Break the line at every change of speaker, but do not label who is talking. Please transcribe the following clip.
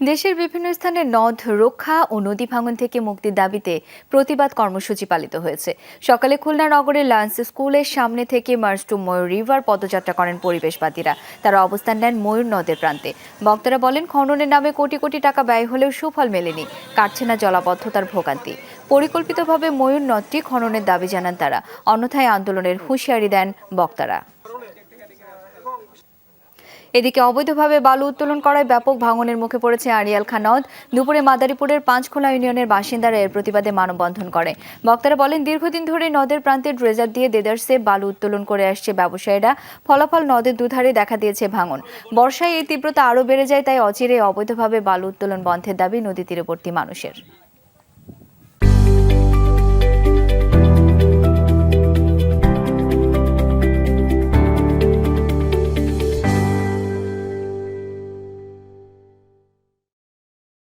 দেশের বিভিন্ন স্থানে নদ রক্ষা ও নদী ভাঙন থেকে মুক্তির দাবিতে প্রতিবাদ কর্মসূচি পালিত হয়েছে। সকালে খুলনা নগরের লান্স স্কুলের সামনে থেকে মার্চ টু ময়ূর রিভার পদযাত্রা করেন পরিবেশবাদীরা। তারা অবস্থান নেন ময়ূর নদের প্রান্তে। বক্তারা বলেন, খননের নামে কোটি কোটি টাকা ব্যয় হলেও সুফল মেলেনি। কাটছে না জলাবদ্ধতার ভোগান্তি। পরিকল্পিতভাবে ময়ূর নদটি খননের দাবি জানান তারা। অন্যথায় আন্দোলনের হুঁশিয়ারি দেন বক্তারা। এদিকে অবৈধভাবে বালু উত্তোলন করায় ব্যাপক ভাঙনের মুখে পড়েছে আড়িয়াল খাঁ নদ দুপুরে মাদারীপুরের পাঁচখোলা ইউনিয়নের বাসিন্দারা এর প্রতিবাদে মানববন্ধন করে। বক্তারা বলেন, দীর্ঘদিন ধরে নদের প্রান্তে ড্রেজার দিয়ে দেদারসে বালু উত্তোলন করে আসছে ব্যবসায়ীরা। ফলাফল নদের দুধারে দেখা দিয়েছে ভাঙন। বর্ষায় এই তীব্রতা আরও বেড়ে যায়, তাই অচিরে অবৈধভাবে বালু উত্তোলন বন্ধের দাবি নদী তীরবর্তী মানুষের।